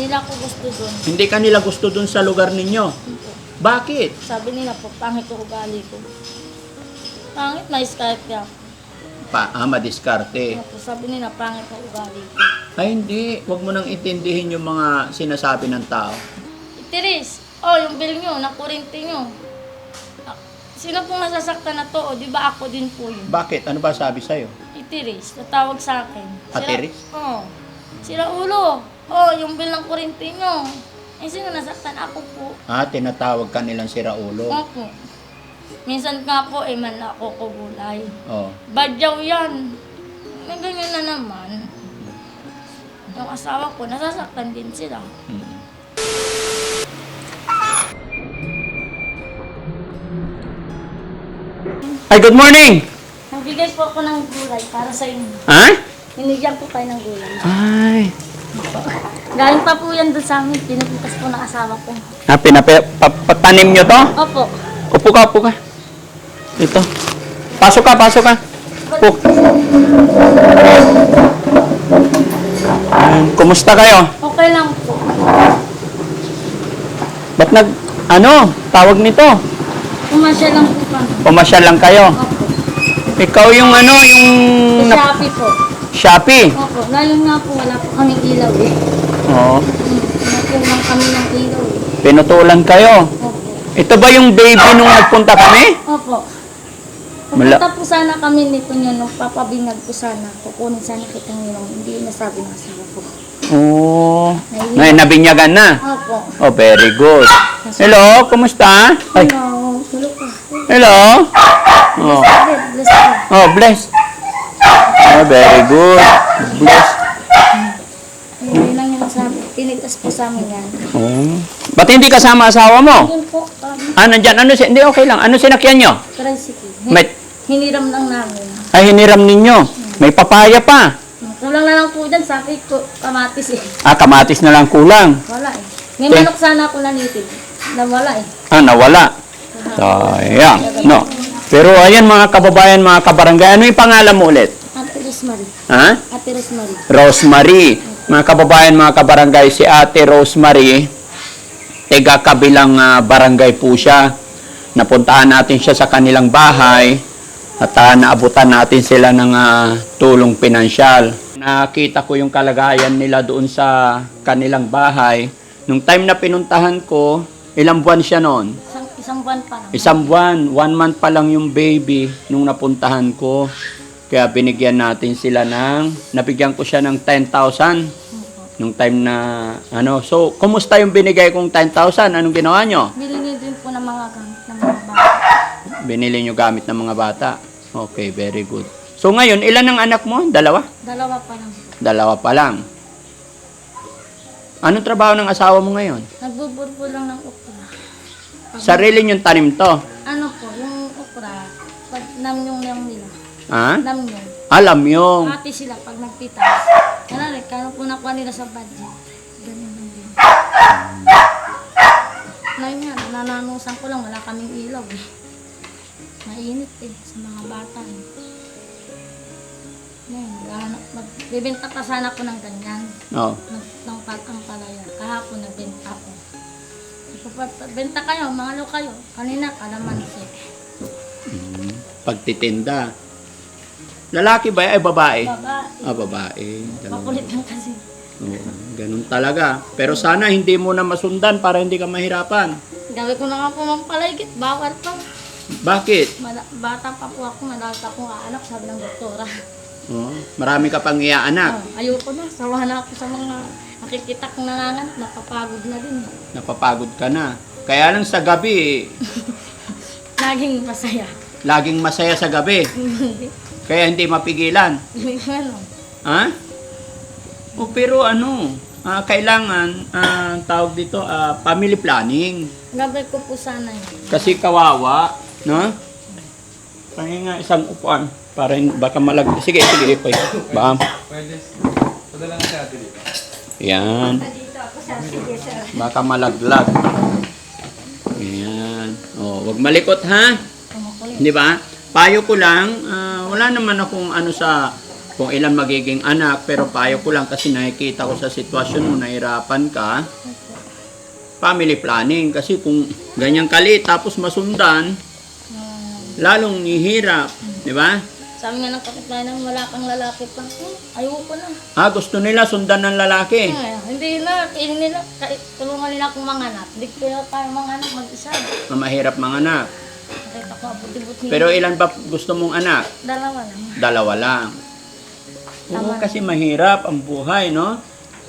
nila ako gusto doon. Hindi ka nila gusto dun sa lugar ninyo. Bakit? Sabi nila po, pangit ko ugali ko. Pangit, may Skype ako. Pa, ah, madiskarte. Tapos sabi nila, pangit ko ugali ko. Ay, hindi. Huwag mo nang intindihin yung mga sinasabi ng tao. Itiris, oh, yung bill nyo, na kurinti nyo. Ah, Sino pong nasasaktan na to? O, di ba ako din po yun? Bakit? Ano ba sabi sa'yo? Itiris, natawag sa akin. Atiris? Oo. Oh, sira ulo. Oh, yung bill ng kurinti nyo. Eh, sino nasaktan? Ako po. Ah, tinatawag ka nilang siraulo. Opo. Minsan nga po, eh, man ako kugulay. Oh. Badyaw yan. May ganyan na naman. Yung asawa ko, nasasaktan din sila. Mm. Ay, good morning! Nagbigay po ako ng gulay para sa inyo. Ha? Hinigyan po tayo ng gulay. Ay. Galing pa po yan doon sa amin. Pinuputas po ng asawa ko. Ah, pinape, pa- patanim nyo to? Opo. Upo ka, upo ka. Dito. Pasok ka, pasok ka. Upo. Ayan, Kumusta kayo? Okay lang po. Ba't nag, ano, tawag nito? Pumasya lang po kami. Pumasyal lang kayo. Opo. Ikaw yung ano, yung na- Shopee po. Shopee. Opo. Ngayon nga po, wala po kaming ilaw eh. Oo. Hmm, Nakulang kami ng ilaw eh. Pinutulan kayo. Opo. Ito ba yung baby nung nagpunta kami? Opo. Mala- Pupunta po sana kami nito nyo nung papabingag ko sana. Kukunin sana kitang nilong. Hindi nasabi ng asawa ko. Oo. Ngayon, nabinyagan na. Opo. Oh, very good. Hello, kumusta? Ay, Hello. Hello. Oh, Bless, bless ka. oh bless. Oh, very good. Bless. Hindi lang yung sabi. Pinitas po sa amin yan. Oh. Ba't hindi kasama asawa mo? Yun po, um, Ah, nandyan. Ano si... Hindi, okay lang. Ano sinakyan nyo? tricycle. May... Hiniram lang namin. Ay, hiniram ninyo. May papaya pa. Kulang na lang po dyan. Sabi ko, kamatis eh. Ah, kamatis na lang kulang. Wala eh. May manok sana ako nanitid. Nawala eh. Ah, nawala. Sayang. No. Pero ayan mga kababayan, mga kabarangay. Ano yung pangalan mo ulit? Rosemary. Ha? Ate Rosemary. Rosemary. Mga kababayan, mga kabarangay, si Ate Rosemary, taga kabilang ah, barangay po siya. Napuntahan natin siya sa kanilang bahay at ah, naabutan natin sila ng ah, tulong pinansyal. Nakita ko yung kalagayan nila doon sa kanilang bahay. Nung time na pinuntahan ko, ilang buwan siya noon? Isang, isang buwan pa lang. Isang buwan, one month pa lang yung baby nung napuntahan ko. Kaya binigyan natin sila ng, nabigyan ko siya ng 10,000 nung time na, ano. So, kumusta yung binigay kong 10,000? Anong ginawa nyo? Bilhin din po ng mga gamit ng mga bata. Binili nyo gamit ng mga bata. Okay, very good. So, ngayon, ilan ang anak mo? Dalawa? Dalawa pa lang. Dalawa pa lang. Anong trabaho ng asawa mo ngayon? Nagbuburbo lang ng okra. Pag- Sarili nyong tanim to. Ano po, yung okra, pag namyong lang nila. Ha? Alam yung... Ate sila pag nagpitas. Ano rin, kano po nakuha nila sa budget. Ganyan lang din. Ngayon nga, nanananusan ko lang, wala kaming ilaw eh. Mainit eh, sa mga bata eh. Ngayon, magbibenta pa sana ko ng ganyan. Oh. Ng, ng pal ang palaya. Kahapon nagbenta ako. Benta kayo, mga kayo. Kanina, kalamansi. Mm, Pagtitinda. Lalaki ba? Ay, babae? Baba, Ah, babae. Makulit lang kasi. Oo, ganun talaga. Pero sana hindi mo na masundan para hindi ka mahirapan. Gabi ko na nga po ng palaygit, bawal pa. Bakit? Mala- bata pa po ako, pa akong anak, sabi ng doktora. Oh, marami ka pang iaanak. Oh, ayoko na, sawa na ako sa mga nakikita kong nanganganak, napapagod na din. Napapagod ka na. Kaya lang sa gabi, Laging masaya. laging masaya sa gabi. Kaya hindi mapigilan. Ha? O pero ano, ah, kailangan, ah, tawag dito, ah, family planning. gabi ko po sana yun. Kasi kawawa, no? Pangin nga isang upuan para baka malag... Sige, sige, ikoy. Ba? Pwede. Padala na si ate dito. Yan. Baka malaglag. Yan. Oh, wag malikot ha. Di ba? Payo ko lang, ah, wala naman akong ano sa kung ilan magiging anak, pero payo ko lang kasi nakikita ko sa sitwasyon mo, nahirapan ka, family planning. Kasi kung ganyan kaliit tapos masundan, lalong nihirap. Di ba? sabi nga ng kapitbahay namin, wala kang lalaki pa. Hmm, ayoko na. Ah, gusto nila sundan ng lalaki. Ay, hindi na, kainin nila, kahit tulungan nila akong manganak. Hindi kaya kaya manganak mag-isa. Na mahirap mga anak. Nakita ko, abuti-buti. Pero ilan ba gusto mong anak? Dalawa lang. Dalawa lang. Oo, Tama. kasi mahirap ang buhay, no?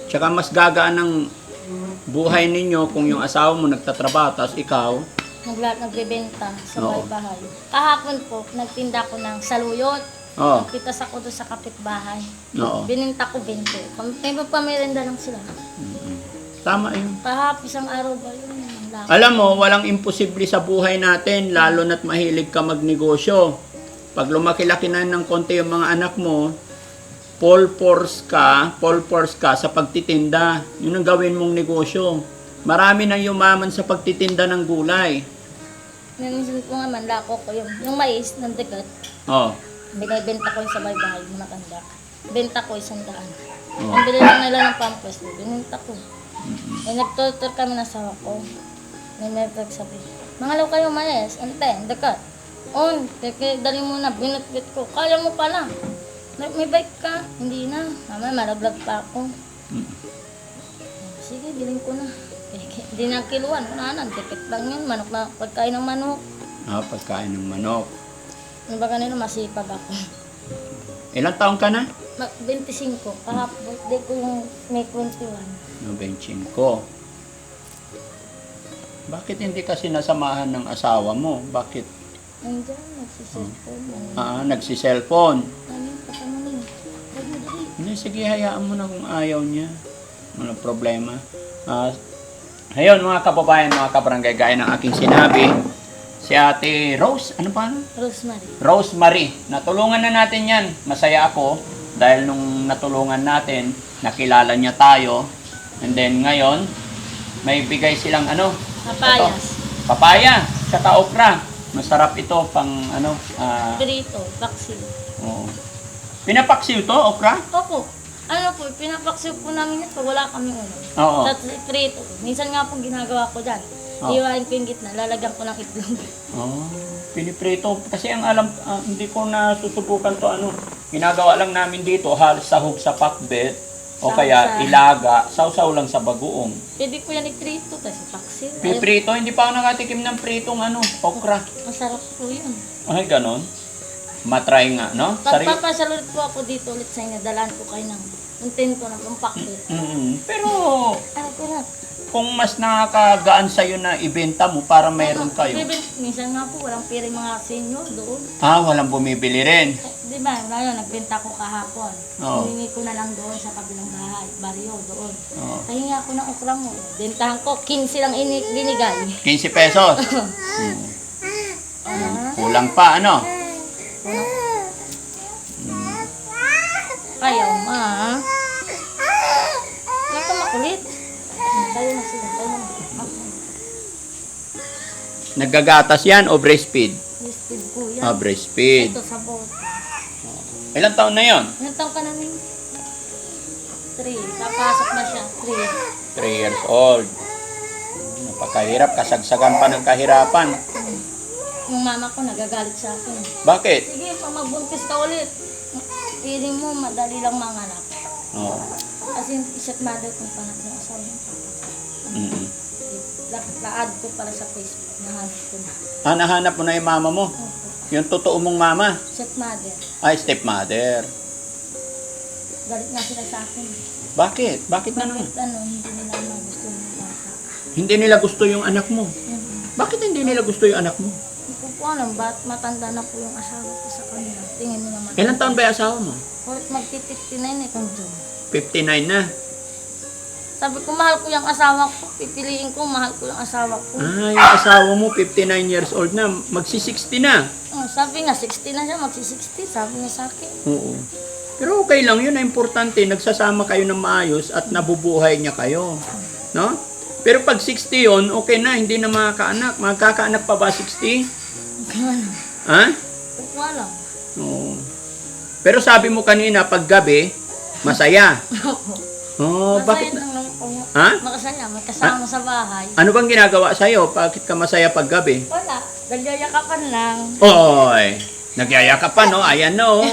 Tsaka mas gagaan ng buhay ninyo kung yung asawa mo nagtatrabaho, tapos ikaw, Nagla nagbebenta sa Oo. bahay-bahay. Kahapon po, nagtinda ko ng saluyot. oh, Nagpitas ako doon sa kapitbahay. oo. Bininta ko 20. Pam- May pamirenda lang sila. Tama yun. Kahap, isang araw ba yun? Alam mo, walang imposible sa buhay natin, lalo na't mahilig ka magnegosyo. Pag lumaki-laki na ng konti yung mga anak mo, full force ka, full force ka sa pagtitinda. Yun ang gawin mong negosyo. Marami nang yumaman sa pagtitinda ng gulay. Minsan ko nga man, lako ko yung, yung mais ng dekat. Oh, Binibenta ko yung sa bahay-bahay, yung matanda. Benta ko isang daan. Oh. Ang bili lang nila ng pampers, bininta ko. Eh, nagtutur kami ng asawa ko. May nagsabi, mga law kayo mais, ante, dekat. On, teke, dali mo na, binutbit ko. Kaya mo pala. May, may bike ka. Hindi na. Mama, malaglag pa ako. Mm. Sige, bilhin ko na. Hindi na kiluan. Wala na, dikit lang yun. Manok na, pagkain ng manok. ah, pagkain ng manok. Ano ba kanino, masipag ako. Ilang taong ka na? Ma- 25. Kahap, birthday ko yung May 21. No, 25. Bakit hindi ka sinasamahan ng asawa mo? Bakit? Nandiyan, nagsiselfone. Ano, Ah, nagsi-cellphone. ano, kasama niya. Dali, dali. Hindi, sige, hayaan mo na kung ayaw niya. Walang problema. Ah, ayun, mga kababayan, mga kabarangay, gaya ng aking sinabi, si Ate Rose, ano pa? Rosemary. Rosemary. Natulungan na natin yan. Masaya ako dahil nung natulungan natin, nakilala niya tayo. And then ngayon, may bigay silang ano? Papayas. Ito, papaya. Tsaka okra. Masarap ito pang ano. ah, Pirito, vaccine. oo. Pinapaksiw to, okra? Opo. Ano po, pinapaksiw po namin ito. Wala kami ulo. Oo. Sa. Minsan nga po ginagawa ko dyan. Oh. Iwain ko yung gitna, lalagyan ko ng itlog. Oh, piniprito. Kasi ang alam, ah, hindi ko na susubukan to ano. Ginagawa lang namin dito, halos sahog sa pakbet. O kaya ilaga, sausaw lang sa bagoong. Pwede po yan iprito, tapos. Ay, Piprito, hindi pa ako nakatikim ng pritong ano, okra. masarap po yun. Ay, ganon. Matry nga, no? Sari- Pagpapasal ulit po ako dito ulit sa inyo, dalaan ko kayo ng intento ng pampakbet. Mm, pero Ano ko na? Kung mas nakakagaan sa'yo na ibenta mo para mayroon kayo. Bibin- Minsan nga po, walang pira yung mga senior doon. Ah, walang bumibili rin. Eh, Di ba, ngayon, nagbenta ko kahapon. Oo. Hiningi ko na lang doon sa kabilang bahay, baryo doon. Oh, Kaya ako ng okra mo. Bentahan ko, 15 lang ini binigay. 15 pesos. Ah, Kulang pa, ano? Kaya, ma. Ano makulit? Tayo na sila, tayo na. Ako, Naggagatas yan o breastfeed? listed ko yan. Ah, breastfeed. Ito sa boat. Ilang taon na yon? Ilan taong ka na rin? Three. Papasok na siya. Three. 3 years old. Napakahirap, kasagsagan pa ng kahirapan. Yung mama ko nagagalit sa akin. Bakit? Sige, pag magbuntis ka ulit, feeling mo madali lang manganak. Oh. Kasi yung isa't mother kong panak ng asawa papa. Mm. La- La-add ko pala sa Facebook. Nahanap ko na. Ah, nahanap mo na yung mama mo. Opo. Yung totoo mong mama. Isa't mother. Ay, stepmother. Galit nga sila sa akin. Bakit? Bakit na naman? Bakit ano, hindi nila magusto ng bata. Hindi nila gusto yung anak mo. Mhm. Bakit hindi nila gusto yung anak mo? Hindi ko po alam, ba't matanda na po yung asawa ko sa kanila. Tingin mo naman. Ilang taon ba yung asawa mo? Ulit magti-59 eh kung June. 59 na. Sabi ko, mahal ko yung asawa ko. Pipiliin ko, mahal ko yung asawa ko. Ah, yung asawa mo 59 years old na. Magsi-60 na. Oh, sabi nga, 60 na siya, magsi-60. Sabi niya sa akin. Oo. Pero okay lang yun. Ang importante, nagsasama kayo ng maayos at nabubuhay niya kayo. No? Pero pag 60 yun, okay na. Hindi na makakaanak. Magkakaanak pa ba 60? Ano? Ha? Wala. Oo. Pero sabi mo kanina, pag gabi, masaya. Oh, Masaya bakit? lang lang po. Ha? Makasaya, may kasama sa bahay. Ano bang ginagawa sa'yo? Bakit ka masaya pag gabi? Wala, nagyayakapan lang. Oy, nagyayakap pa, no? Ayan, no?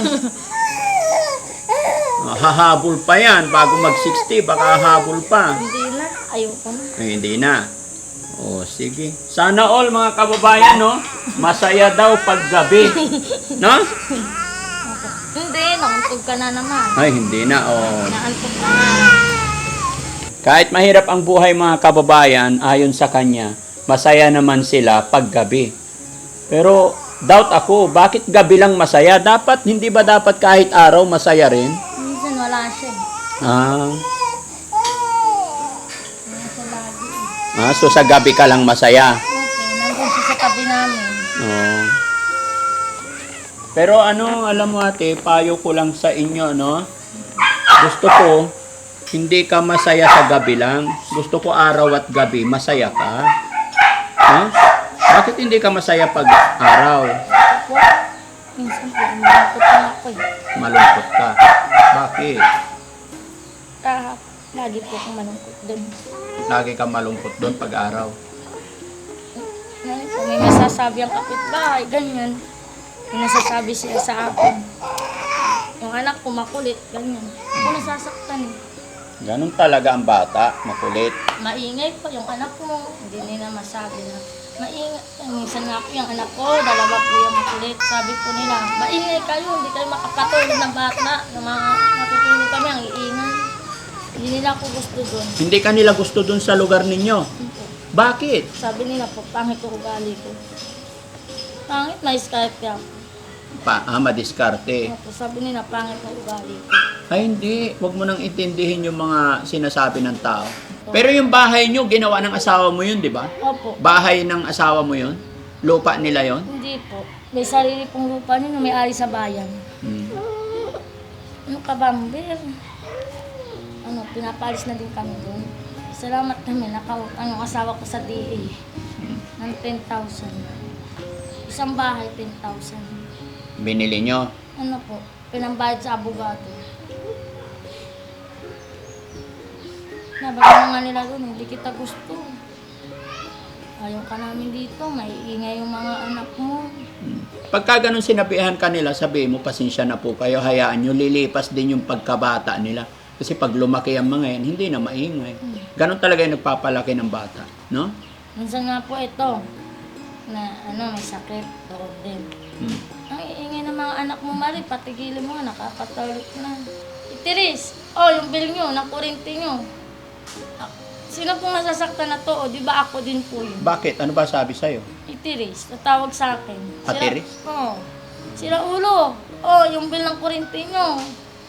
Ah, Hahabol pa yan. Bago mag-60, baka hahabol pa. Hindi na, ayoko na. Ay, hindi na. Oh, sige. Sana all mga kababayan, no? Masaya daw pag gabi. No? Hindi, nakuntog ka na naman. Ay, hindi na. Oh. Naantok ka na. Kahit mahirap ang buhay mga kababayan, ayon sa kanya, masaya naman sila pag gabi. Pero doubt ako, bakit gabi lang masaya? Dapat, hindi ba dapat kahit araw masaya rin? Minsan wala siya. eh. Ah, eh. ah so sa gabi ka lang masaya. Okay, nandun siya sa tabi namin. Oo. Pero ano, alam mo ate, payo ko lang sa inyo, no? Gusto ko, hindi ka masaya sa gabi lang. Gusto ko araw at gabi, masaya ka. No? Bakit hindi ka masaya pag araw? Minsan po, umiikot na ako eh. Malungkot ka. Bakit? Kahap, lagi po akong malungkot dun. Lagi ka malungkot doon pag araw. Ngayon po, may masasabi ang kapitbahay, ganyan. Nasasabi siya sa akin. Yung anak ko makulit, ganyan. Ako nasasaktan eh. Ganun talaga ang bata, makulit. Maingay po yung anak mo. Hindi nila masabi na maingay. Minsan nga po yung anak ko, dalawa po yung makulit. Sabi po nila, maingay kayo, hindi kayo makapatulog ng bata. Yung mga matutulog kami, ang iingay. Hindi nila ako gusto doon. Hindi ka nila gusto doon sa lugar ninyo. Bakit? Sabi nila po, pangit ko ugali ko. Pangit, may Skype ka. Pa, ah, madiskarte. Opo, sabi nila, pangit na ugali ko. Ay hindi, wag mo nang intindihin yung mga sinasabi ng tao. Pero yung bahay nyo, ginawa ng asawa mo yun, di ba? Opo, Bahay ng asawa mo yun? Lupa nila yon? hindi po. May sarili pong lupa nyo, may ari sa bayan. Hmm. Yung kabambir. Ano, pinapalis na din kami doon. Salamat kami, nakautang yung asawa ko sa DA ng 10,000. Isang bahay, 10,000. Binili nyo. Ano po, pinambayad sa abogado. Nabaga nga nila doon, hindi kita gusto. Ayaw ka namin dito, may ingay yung mga anak mo. Hmm. Pagka ganun sinabihan kanila, sabi mo, pasensya na po kayo, hayaan nyo, lilipas din yung pagkabata nila. Kasi pag lumaki ang mga yan, hindi na maingay. Ganon talaga yung nagpapalaki ng bata, no? Minsan nga po ito, na ano, may sakit, doon din. Hmm. Mga anak mo, Mari, patigilin mo, nakapatulog na. Itiris, oh, yung bill nyo, ng kurinti nyo. Ah, Sino pong nasasaktan na to? O, di ba ako din po yun? Bakit? Ano ba sabi sa'yo? Itiris, natawag sa akin. Atiris? Oo. Oh, sila ulo. Oh, yung bill ng kurinti nyo.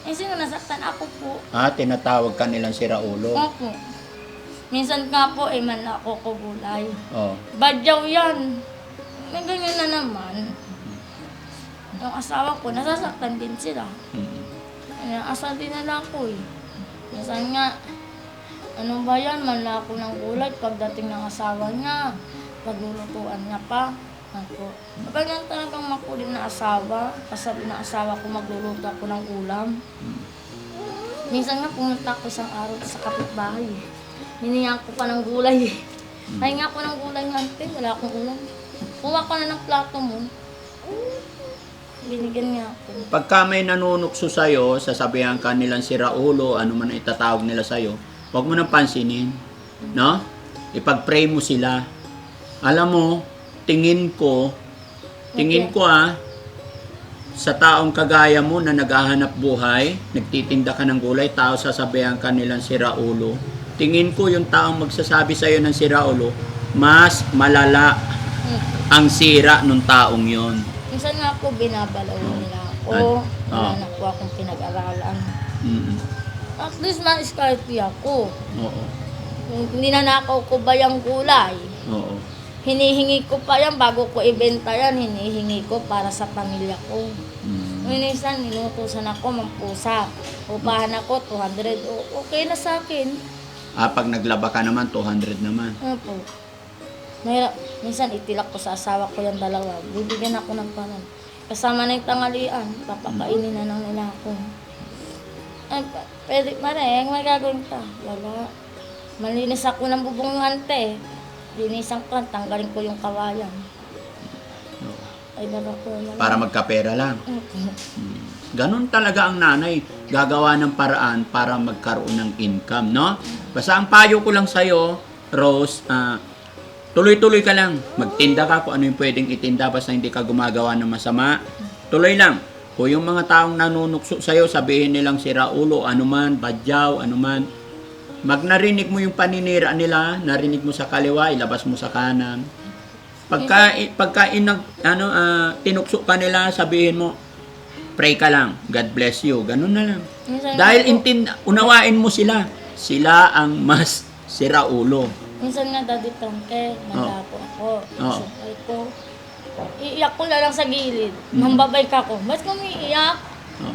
Eh, sino nasaktan? Ako po. Ah, tinatawag ka nilang si Raulo. Opo. Minsan nga po, eh, man ako kubulay. Oh. Badyaw yan. May ganyan na naman. Yung asawa ko, nasasaktan din sila. Hmm. Kaya asal din nila ako eh. Minsan nga, ano ba yan, manla ako ng gulay pagdating ng asawa niya. Paglulutuan niya pa. Ako. Ganyan talagang makulit na asawa. Kasabi ng asawa ko magluluto ako ng ulam. Minsan nga pumunta ako isang araw sa kapitbahay. eh. Hinihingan ko pa ng gulay eh. Pahinga ko ng gulay ng ante, wala akong ulam. Kuha ko na ng plato mo. Binigyan niya ako. Pagka may nanunukso sa'yo, sasabihan ka nilang si Raulo, ano man ang itatawag nila sa'yo, huwag mo nang pansinin. No? Ipag-pray mo sila. Alam mo, tingin ko, tingin Okay. ko ah, sa taong kagaya mo na naghahanap buhay, nagtitinda ka ng gulay, tao sasabihan ka nilang si Raulo. Tingin ko yung taong magsasabi sa'yo ng si Raulo, mas malala Hmm. ang sira nung taong yon. Minsan nga po binabalaw nila ako. Wala Ah. na po akong pinag-aralan. Mm-mm. At least ma-scarpy ako. Oo. Ninanakaw ko ba yung gulay? Oo. Hinihingi ko pa yan bago ko ibenta yan. Hinihingi ko para sa pamilya ko. Mm. Minsan ninutusan ako mampusa. Upahan ako 200. O, okay na sa akin. Ah, pag naglaba ka naman, 200 naman. Ano po? Mahirap. Minsan itilak ko sa asawa ko yung dalawa. Bibigyan ako ng panon. kasama na yung tangalian, papakainin na lang nila ako. Ay, pa- pwede, Mareng, may gagawin ka. Wala. Malinis ako ng bubungan, te. Linisan ko, tanggalin ko yung kawayan. Ay, baga ko na Para magkapera lang. Ganon talaga ang nanay. Gagawa ng paraan para magkaroon ng income, no? Basta ang payo ko lang sa'yo, Rose, ah, tuloy-tuloy ka lang. Magtinda ka kung ano yung pwedeng itinda basta hindi ka gumagawa ng masama. Tuloy lang. Kung yung mga taong nanunukso sa'yo, sabihin nilang sira ulo, anuman, badyaw, anuman. Mag narinig mo yung paninira nila, narinig mo sa kaliwa, ilabas mo sa kanan. Pagka, pagka inag, ano, ah, tinukso ka nila, sabihin mo, pray ka lang, God bless you, ganun na lang. Dahil intin, unawain mo sila, sila ang mas sira ulo. Minsan nga, Daddy Frankie, nanda po ako. Oo. Sabi ko, iiyak ko na lang sa gilid. Mambabay ka ko. Ba't kung iiyak? Oh.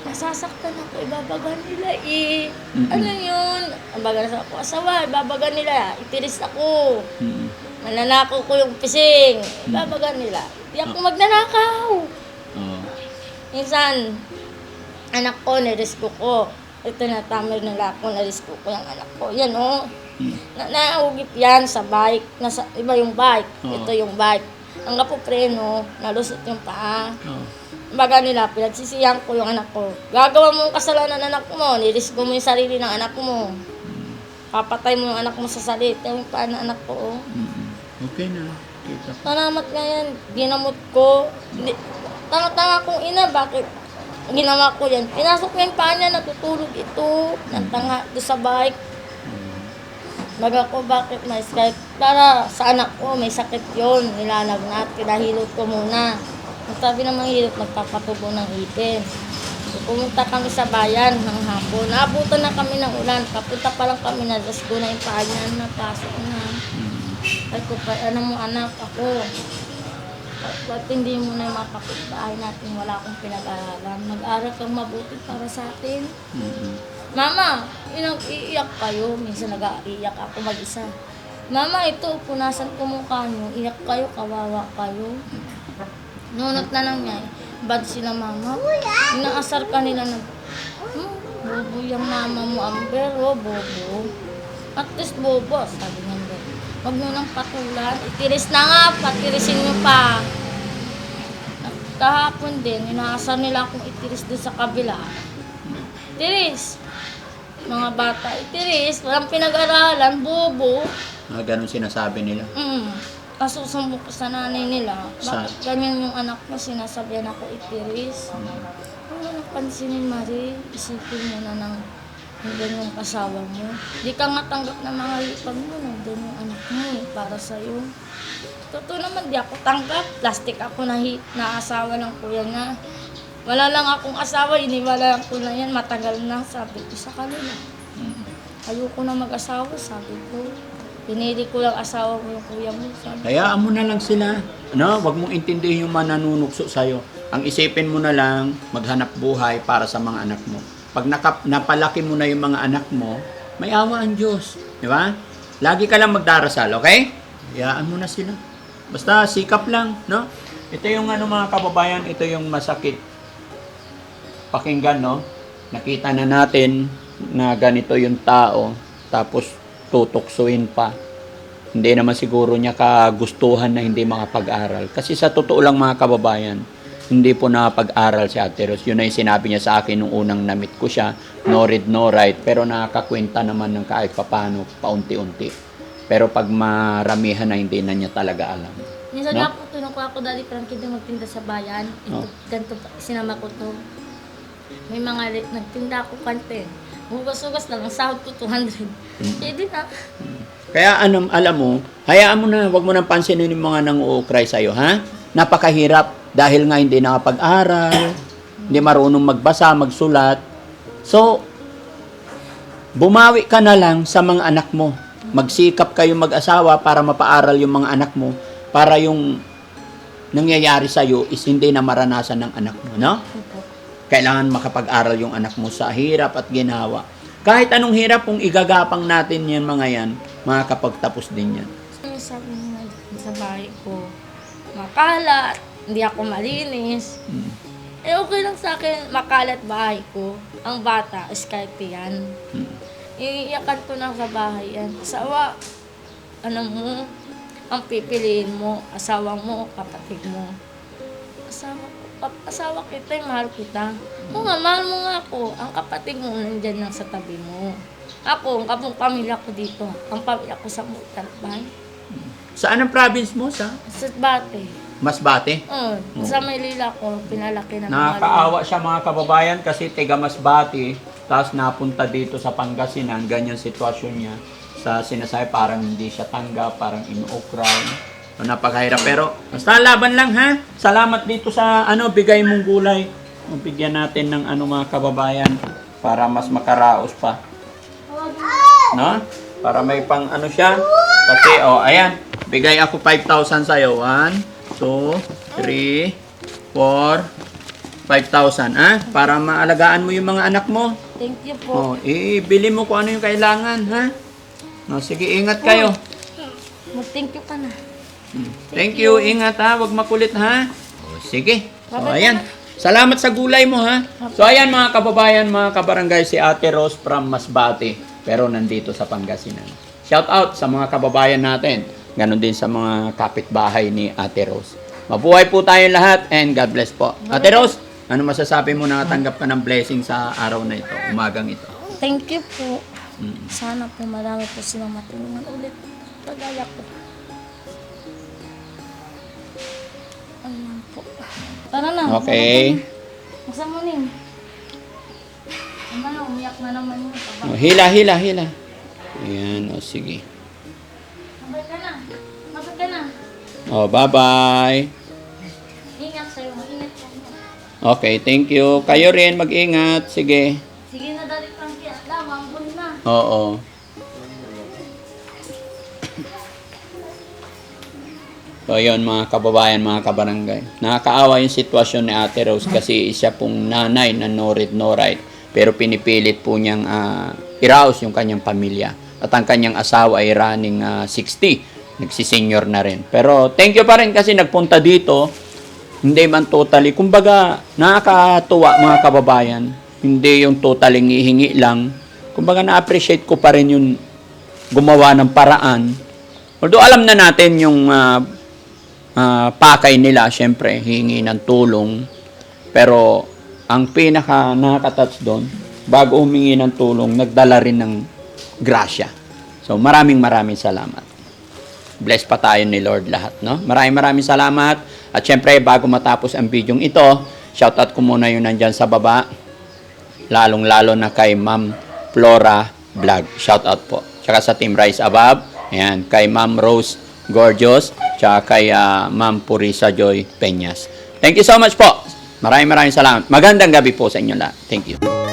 Nasasaktan ako, ibabagan nila eh. Mm-mm. Ano yun? Ang baga na ako, asawa, ibabagan nila. Itiris ako. Mm. Mananakaw ko yung pising. Ibabagan nila. Di ako magnanakaw. Oh. Minsan, anak ko, narisko ko. Ito na, tamir nila ako, narisko ko yung anak ko. Yan oh. Na naugip yan sa bike. Nasa, iba yung bike. Oo. Ito yung bike. Ang gapo preno, nalusot yung paa. Oh. Baga nila, pinagsisiyan ko yung anak ko. Gagawa mo yung kasalanan ng anak mo, nirisgo mo yung sarili ng anak mo. Papatay mo yung anak mo sa salita, yung paa ng anak ko. Oh. Okay na. Kita. Salamat nga yan, ginamot ko. Hindi- Tanga-tanga kong ina, bakit ginawa ko yan? Pinasok ko yung paa niya, natutulog ito, ng tanga doon sa bike. Baga ko, bakit may Skype? Para sa anak ko, may sakit yon nilalagnat, kinahilot ko muna. Ang sabi ng mga hilot, magpapatubo ng ipin. So, pumunta kami sa bayan ng hapon. Naabutan na kami ng ulan. Papunta pa lang kami na ko na yung paa niya, napasok na. Ay ko pa, ano mo anak, ako. Ba't hindi mo na yung mga kapitbahay natin, wala akong pinag-aralan. Mag-aral kang mabuti para sa atin. Mm. Mama, inang iiyak kayo. Minsan nag-iiyak ako mag-isa. Mama, ito, punasan ko mukha nyo. Iyak kayo, kawawa kayo. Nunot na lang niya. Bad sila mama. Inaasar ka nila na, hmm, bobo yung mama mo, Amber, oh, bobo. At least bobo, sabi niya. Huwag nyo nang patulan. Itiris na nga, patirisin nyo pa. At kahapon din, inaasar nila akong itiris doon sa kabila. Tiris. Mga bata, itiris. Walang pinag-aralan, bobo. Ah, ganun sinasabi nila. Mm. Kaso sumbok ko sa nanay nila. Sa- Bakit ganyan yung anak mo, sinasabihan ako itiris. Ano nang pansinin, Marie? Isipin mo na ng nandun yung kasawa mo. Di ka nga tanggap ng mga lipag mo, nandun yung anak mo eh, para sa'yo. Totoo naman, di ako tanggap. Plastic ako na naasawa ng kuya niya. Wala lang akong asawa, iniwala ko na yan, matagal na, sabi ko sa kanila. Ayoko na mag-asawa, sabi ko. Pinili ko lang asawa ko yung kuya mo, sabi Hayaan mo na lang sila. Ano? Huwag mong intindihin yung mananunukso sa'yo. Ang isipin mo na lang, maghanap buhay para sa mga anak mo. Pag nakap, napalaki mo na yung mga anak mo, may awa ang Diyos. Di ba? Lagi ka lang magdarasal, okay? Hayaan mo na sila. Basta sikap lang, no? Ito yung ano mga kababayan, ito yung masakit. Pakinggan, no? Nakita na natin na ganito yung tao, tapos tutuksuin pa hindi naman siguro niya kagustuhan na hindi makapag-aral. Kasi sa totoo lang mga kababayan, hindi po nakapag-aral si Ate Rose. Yun na yung sinabi niya sa akin nung unang namit ko siya. No read, no write. Pero nakakakwenta naman ng kahit papano, paunti-unti. Pero pag maramihan na hindi na niya talaga alam. Minsan No? nga po, tinukuha ko dali Frankie magtinda sa bayan. Ito, Oh. ganito, sinama ko to. May mga li- nagtinda ako kante. Hugas-hugas lang, ang sahod ko 200. Eh di na. Kaya anong alam mo, hayaan mo na, wag mo nang pansinin yung mga nang-uukray sa'yo, ha? Napakahirap dahil nga hindi nakapag-aral, hindi marunong magbasa, magsulat. So, bumawi ka na lang sa mga anak mo. Magsikap kayo mag-asawa para mapaaral yung mga anak mo para yung nangyayari sa'yo is hindi na maranasan ng anak mo, no? Kailangan makapag-aral yung anak mo sa hirap at ginawa. Kahit anong hirap, kung igagapang natin yan mga yan, makakapagtapos din yan. Sabi nila sa bahay ko? Makalat. hindi ako malinis. Eh okay lang sa akin, makalat bahay ko. Ang bata, iskarte yan. Iiyakan ko na sa bahay yan. Asawa, ano mo, ang pipiliin mo, asawa mo, kapatid mo. Asawa asawa kita, eh, mahal kita. Oo nga, mahal mo nga ako. Ang kapatid mo nandyan lang sa tabi mo. Ako, ang kapong pamilya ko dito. Ang pamilya ko sa Mutalbay. Saan ang province mo? Sa Sa Bate. Masbate? Oo, sa Maylila ko, pinalaki na Nakakaawa siya mga kababayan kasi tiga Masbate, tapos napunta dito sa Pangasinan, ganyan sitwasyon niya. Sa sinasabi parang hindi siya tanggap, parang inuokraw. So, napakahirap. Pero basta laban lang ha. Salamat dito sa ano bigay mong gulay. Bigyan natin ng ano mga kababayan para mas makaraos pa. No? Para may pang ano siya. Kasi, oh, ayan. Bigay ako 5,000 sa'yo. 1, 2, 3, 4, 5,000. Ah? Para maalagaan mo yung mga anak mo. Thank you po. Oh, ibili mo kung ano yung kailangan, ha? No, sige, ingat kayo. Mag-thank you ka na. Thank you, ingat ha. Huwag makulit ha. Oh, sige. So, ayan. Salamat sa gulay mo ha. So, ayan mga kababayan, mga kabarangay, si Ate Rose from Masbate. Pero nandito sa Pangasinan. Shout out sa mga kababayan natin. Ganon din sa mga kapitbahay ni Ate Rose. Mabuhay po tayong lahat and God bless po. Ate Rose, ano masasabi mo na natanggap ka ng blessing sa araw na ito, umagang ito? Thank you po. Mm. Sana po marami po silang matulungan ulit. Kagaya ko. Tara na. Okay. Masa mo nin? Ano umiyak na naman yun. Oh, hila, hila, hila. Ayan, o sige. Mabay ka na. Mabay ka na. Oh, bye-bye. Ingat sa'yo. Ingat ka. Okay, thank you. Kayo rin, mag-ingat. Sige. Sige na dali pang kaya. Lamang na. Oo. So, yun mga kababayan, mga kabarangay. Nakakaawa yung sitwasyon ni Ate Rose kasi siya pong nanay na no read, no write. Pero pinipilit po niyang ah, iraos yung kanyang pamilya. At ang kanyang asawa ay running ah, 60. Nagsisenior na rin. Pero thank you pa rin kasi nagpunta dito. Hindi man totally. Kumbaga, nakakatuwa mga kababayan. Hindi yung totally hihingi lang. Kumbaga, na-appreciate ko pa rin yung gumawa ng paraan. Although alam na natin yung ah, ah, pakay nila, syempre, hingi ng tulong. Pero, ang pinaka nakaka-touch doon, bago humingi ng tulong, nagdala rin ng grasya. So, maraming maraming salamat. Bless pa tayo ni Lord lahat, no? Maraming maraming salamat. At syempre, bago matapos ang video ito, shoutout ko muna yung nandyan sa baba. Lalong-lalo na kay Ma'am Flora Vlog. Shoutout po. Tsaka sa Team Rise Above. Ayan, kay Ma'am Rose Gorgeous. Tsaka kay ah, Ma'am Purisa Joy Peñas. Thank you so much po. Maraming maraming salamat. Magandang gabi po sa inyo lahat. Thank you.